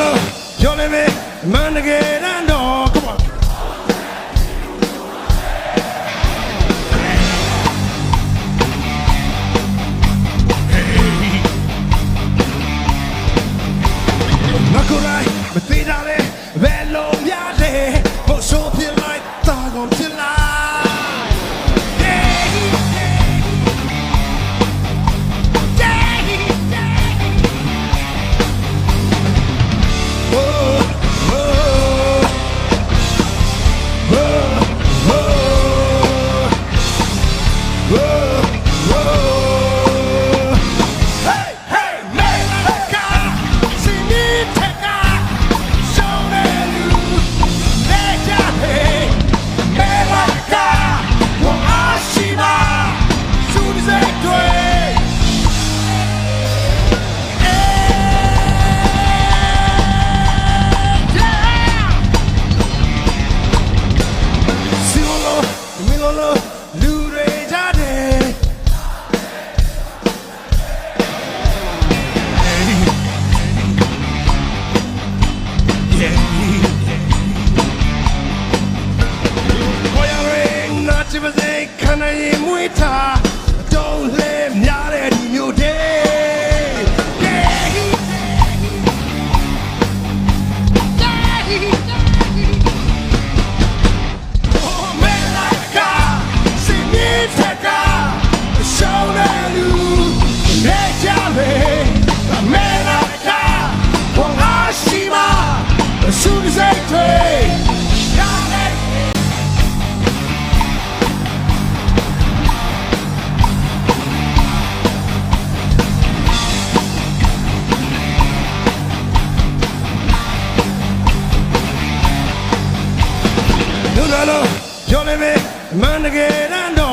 လုံးရုံးနေမန်တကယ်တန်တော် ရှိပါစေခန္ဓာရင်မွေးထား don't let Yo le ve man again and